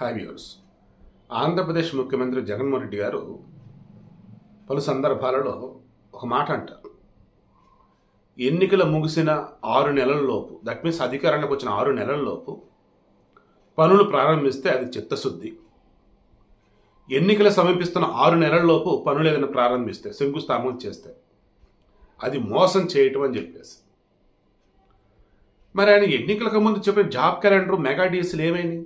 Hi viewers Andhra Pradesh ముఖ్యమంత్రి జగన్మోహన్ రెడ్డి గారు పలు సందర్భాలలో ఒక మాట అంటారు. ఎన్నికలు ముగిసిన ఆరు నెలలలోపు దట్ మీన్స్ అధికారంలోకి వచ్చిన ఆరు నెలలలోపు పనులు ప్రారంభిస్తే అది చిత్తశుద్ధి. ఎన్నికలు సమీపిస్తున్న ఆరు నెలల్లోపు పనులు ఏదైనా ప్రారంభిస్తే శంకుస్థాపన చేస్తే అది మోసం చేయటం అని చెప్పేసి. మరి ఆయన ఎన్నికలకు ముందు చెప్పిన జాబ్ క్యాలెండర్ మెగా డీసీలు ఏమైనాయి?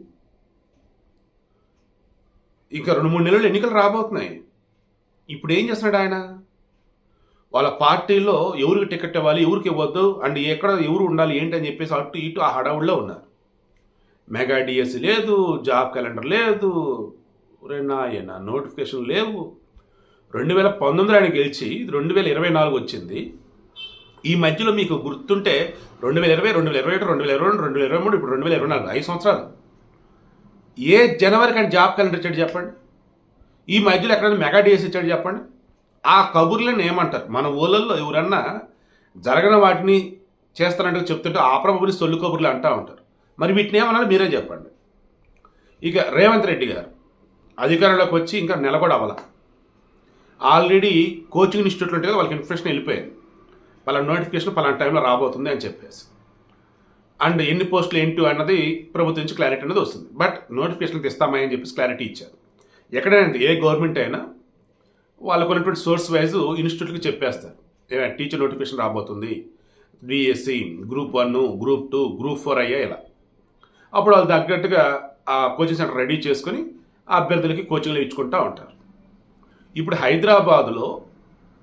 ఇంకా రెండు మూడు నెలలు ఎన్నికలు రాబోతున్నాయి. ఇప్పుడు ఏం చేస్తున్నాడు ఆయన? వాళ్ళ పార్టీలో ఎవరికి టికెట్ ఇవ్వాలి ఎవరికి ఇవ్వద్దు అండ్ ఎక్కడ ఎవరు ఉండాలి ఏంటి అని చెప్పేసి అటు ఇటు ఆ హడావుల్లో ఉన్నారు. మెగా డిఎస్సి లేదు జాబ్ క్యాలెండర్ లేదు నాయన నోటిఫికేషన్ లేవు. రెండు వేల పంతొమ్మిది ఆయన గెలిచి ఇది రెండు వేల ఇరవై నాలుగు వచ్చింది. ఈ మధ్యలో మీకు గుర్తుంటే రెండు వేల ఇరవై రెండు వేల ఇరవై ఒకటి రెండు వేల ఇరవై రెండు రెండు వేల ఇరవై మూడు ఇప్పుడు రెండు వేల ఇరవై నాలుగు ఐదు సంవత్సరాలు. ఏ జనవరికి ఆయన జాబ్ క్యాలెండర్ ఇచ్చాడు చెప్పండి? ఈ మధ్యలో ఎక్కడైనా మెగా డేస్ ఇచ్చాడు చెప్పండి? ఆ కబుర్లను ఏమంటారు? మన ఊళ్ళల్లో ఎవరన్నా జరగని వాటిని చేస్తారంటే చెప్తుంటే ఆప్రబుని సొల్లు కబుర్లు అంటూ ఉంటారు. మరి వీటిని ఏమన్నా మీరే చెప్పండి. ఇక రేవంత్ రెడ్డి గారు అధికారంలోకి వచ్చి ఇంకా నెల కూడా అవ్వాల. ఆల్రెడీ కోచింగ్ ఇన్స్టిట్యూట్లు ఉంటాయి కదా వాళ్ళకి ఇన్ఫర్మేషన్ వెళ్ళిపోయాయి పలానా నోటిఫికేషన్ పలానా టైంలో రాబోతుంది అని చెప్పేసి. అండ్ ఎన్ని పోస్టులు ఏంటి అన్నది ప్రభుత్వం నుంచి క్లారిటీ అనేది వస్తుంది. బట్ నోటిఫికేషన్ ఇస్తామని అని చెప్పేసి క్లారిటీ ఇచ్చారు. ఎక్కడైనా ఏ గవర్నమెంట్ అయినా వాళ్ళకు ఉన్నటువంటి సోర్స్ వైజ్ ఇన్స్టిట్యూట్కి చెప్పేస్తారు. ఏమైనా టీచర్ నోటిఫికేషన్ రాబోతుంది. DSC group one group two group four అయ్యా ఇలా. అప్పుడు వాళ్ళు తగ్గట్టుగా ఆ కోచింగ్ సెంటర్ రెడీ చేసుకొని ఆ అభ్యర్థులకి కోచింగ్లు ఇచ్చుకుంటూ ఉంటారు. ఇప్పుడు హైదరాబాదులో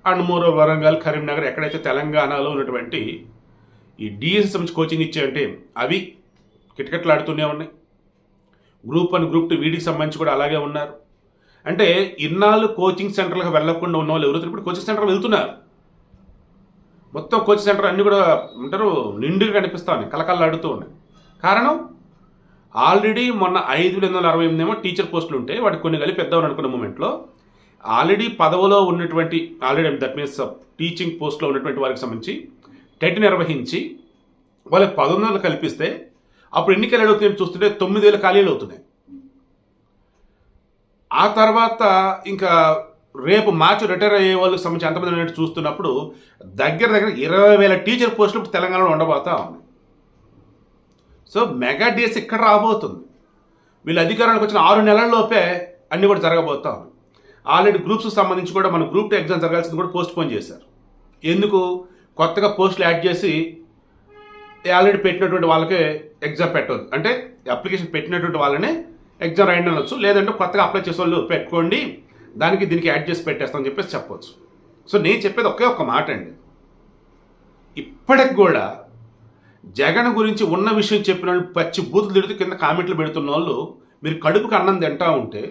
అండ్ మోరో వరంగల్ కరీంనగర్ ఎక్కడైతే తెలంగాణలో ఉన్నటువంటి ఈ డిఎస్సి సంబంధించి కోచింగ్ ఇచ్చాయంటే అవి కిటకిటలాడుతూనే ఉన్నాయి. గ్రూప్ వన్ గ్రూప్ టూ వీడికి సంబంధించి కూడా అలాగే ఉన్నారు. అంటే ఇన్నాళ్ళు కోచింగ్ సెంటర్లకు వెళ్ళకుండా ఉన్న వాళ్ళు ఎవరైతే ఇప్పుడు కోచింగ్ సెంటర్ వెళ్తున్నారు. మొత్తం కోచింగ్ సెంటర్ అన్నీ కూడా ఉంటారు నిండుగా కనిపిస్తా ఉన్నాయి కలకల్లాడుతూ ఉన్నాయి. కారణం ఆల్రెడీ మొన్న ఐదు వేల వందల అరవై ఎనిమిదేమో టీచర్ పోస్టులు ఉంటే వాటి కొన్ని కలిపి పెద్దామని అనుకున్న మూమెంట్లో ఆల్రెడీ పదవిలో ఉన్నటువంటి ఆల్రెడీ దట్ మీన్స్ టీచింగ్ పోస్ట్లో ఉన్నటువంటి వారికి సంబంధించి టెట్ నిర్వహించి వాళ్ళకి పదొందలు కల్పిస్తే అప్పుడు ఎన్ని ఖాళీలు అవుతున్నాయని చూస్తుంటే తొమ్మిది వేల ఖాళీలు అవుతున్నాయి. ఆ తర్వాత ఇంకా రేపు మార్చి రిటైర్ అయ్యే వాళ్ళకి సంబంధించి ఎంతమంది ఉన్నట్టు చూస్తున్నప్పుడు దగ్గర దగ్గర ఇరవై వేల టీచర్ పోస్టులు ఇప్పుడు తెలంగాణలో ఉండబోతా ఉన్నాయి. సో మెగా డేస్ ఇక్కడ రాబోతుంది. వీళ్ళు అధికారానికి వచ్చిన ఆరు నెలల లోపే అన్నీ కూడా జరగబోతా ఉన్నాయి ఆల్రెడీ గ్రూప్స్కి సంబంధించి కూడా మన గ్రూప్ టూ ఎగ్జామ్ జరగాల్సింది కూడా పోస్ట్ పోన్ చేశారు. ఎందుకు? కొత్తగా పోస్టులు యాడ్ చేసి ఆల్రెడీ పెట్టినటువంటి వాళ్ళకే ఎగ్జామ్ పెట్టవద్దు అంటే అప్లికేషన్ పెట్టినటువంటి వాళ్ళనే ఎగ్జామ్ రాయండి అనొచ్చు లేదంటే కొత్తగా అప్లై చేసే వాళ్ళు పెట్టుకోండి దానికి దీనికి యాడ్ చేసి పెట్టేస్తామని చెప్పేసి చెప్పవచ్చు సో నేను చెప్పేది ఒకే ఒక్క మాట అండి. ఇప్పటికి కూడా జగన్ గురించి ఉన్న విషయం చెప్పిన వాళ్ళు పచ్చి బూతులు తిడుతూ కింద కామెంట్లు పెడుతున్న వాళ్ళు మీరు కడుపుకి అన్నం తింటా ఉంటే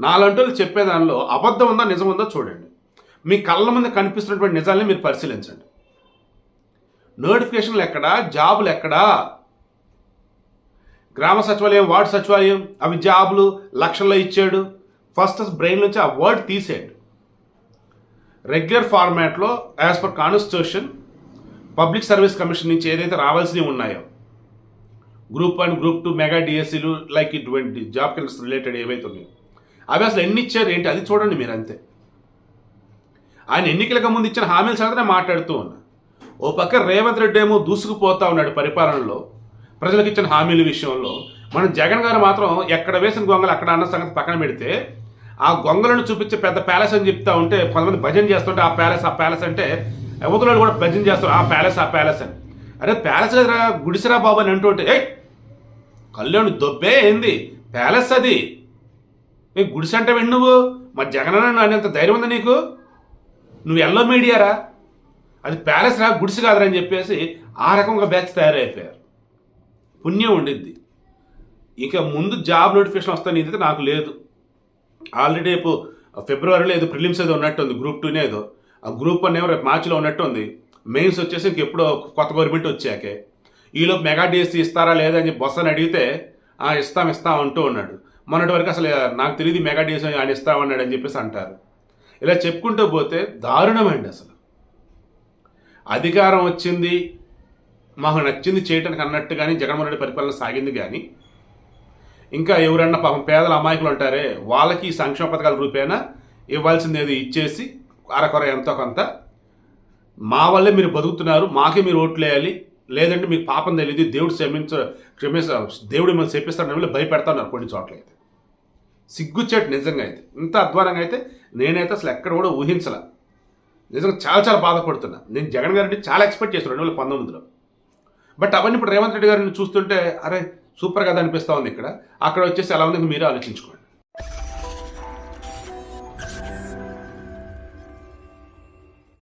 నాలంటి చెప్పేదానిలో అబద్ధం ఉందా నిజం ఉందో చూడండి. మీ కళ్ళ ముందు కనిపిస్తున్నటువంటి నిజాల్ని మీరు పరిశీలించండి. నోటిఫికేషన్లు ఎక్కడా? జాబులు ఎక్కడా? గ్రామ సచివాలయం వార్డు సచివాలయం అవి జాబులు లక్షల్లో ఇచ్చాడు. ఫస్ట్ బ్రెయిన్ నుంచి ఆ వర్డ్ తీసేయండి రెగ్యులర్ ఫార్మాట్లో as per constitution public service commission నుంచి ఏదైతే రావాల్సినవి ఉన్నాయో group one group two mega డిఎస్సీలు like ఇటువంటి జాబ్ కెల్స్ రిలేటెడ్ ఏవైతే ఉన్నాయో అవి అసలు ఎన్ని ఇచ్చారు ఏంటి? అది చూడండి మీరు అంతే ఆయన ఎన్నికలకు ముందు ఇచ్చిన హామీల సంగతి మాట్లాడుతూ ఉన్నా. ఓ పక్క రేవంత్ రెడ్డి ఏమో దూసుకుపోతా ఉన్నాడు పరిపాలనలో ప్రజలకు ఇచ్చిన హామీల విషయంలో. మన జగన్ గారు మాత్రం ఎక్కడ వేసిన గొంగలు అక్కడ అన్న సంగతి పక్కన పెడితే ఆ గొంగలను చూపించే పెద్ద ప్యాలెస్ అని చెప్తా ఉంటే కొంతమంది భజన చేస్తుంటే ఆ ప్యాలెస్ ఆ ప్యాలెస్ అంటే యువతలు కూడా భజన చేస్తారు ఆ ప్యాలెస్ ఆ ప్యాలెస్ అని. అరే ప్యాలెస్ కదా గుడిసిరా బాబు అని అంటుంటే ఏ కళ్యాణ్ దొబ్బే ఏంది? ప్యాలెస్ అది. ఏ గుడిసె అంటే వెండి నువ్వు మా జగన్ అన్న అనేంత ధైర్యం ఉంది నీకు? నువ్వు ఎల్లో మీడియారా? అది ప్యాలెస్ రా గుడిసి కాదురా అని చెప్పేసి ఆ రకంగా బ్యాచ్ తయారైపోయారు. పుణ్యం ఉండిద్ది. ఇక ముందు జాబ్ నోటిఫికేషన్ వస్తాను ఇదైతే నాకు లేదు. ఆల్రెడీ రేపు ఫిబ్రవరిలో ఏదో ప్రిలిమ్స్ ఏదో ఉన్నట్టు ఉంది గ్రూప్ టూనే ఏదో. ఆ గ్రూప్ వన్ ఏమో రేపు మార్చిలో ఉన్నట్టు ఉంది మెయిన్స్ వచ్చేసి ఇంకెప్పుడో కొత్త గవర్నమెంట్ వచ్చాకే. ఈలోపు మెగా డిఎస్సీ ఇస్తారా లేదా అని చెప్పి బస్సని అడిగితే "ఆ, ఇస్తాం ఇస్తాం అంటూ ఉన్నాడు. మొన్నటి వరకు అసలు నాకు తెలియదు మెగా డిఎస్సీ ఆయన ఇస్తామన్నాడు అని చెప్పేసి అంటారు. ఇలా చెప్పుకుంటూ పోతే దారుణమండి అసలు. అధికారం వచ్చింది మాకు నచ్చింది చేయటానికి అన్నట్టు కానీ జగన్మోహన్ రెడ్డి పరిపాలన సాగింది కానీ ఇంకా ఎవరన్నా పాపం పేదల అమాయకులు ఉంటారే వాళ్ళకి ఈ సంక్షేమ పథకాల రూపేణా ఇవ్వాల్సింది ఇచ్చేసి అరకొర ఎంతో కొంత. మా వల్లే మీరు బతుకుతున్నారు మాకే మీరు ఓట్లు వేయాలి లేదంటే మీకు పాపం తెలియదు దేవుడు క్షమించ క్షమించ దేవుడు మిమ్మల్ని చెప్పిస్తాడని వెళ్ళి భయపెడతాన్నారు కొన్ని చోట్ల అయితే. సిగ్గుచ్చేట్టు నిజంగా అయితే. ఇంత అధ్వానంగా అయితే నేనైతే అసలు ఎక్కడ కూడా ఊహించలే. నిజంగా చాలా చాలా బాధపడుతున్నా. నేను జగన్ గారిని చాలా ఎక్స్పెక్ట్ చేస్తాను రెండు వేల పంతొమ్మిదిలో. బట్ అవన్నీ ఇప్పుడు రేవంత్ రెడ్డి గారిని చూస్తుంటే అరే సూపర్ కదా అనిపిస్తూ ఉంది ఇక్కడ. అక్కడ వచ్చేసి ఎలా ఉంది మీరే ఆలోచించుకోండి.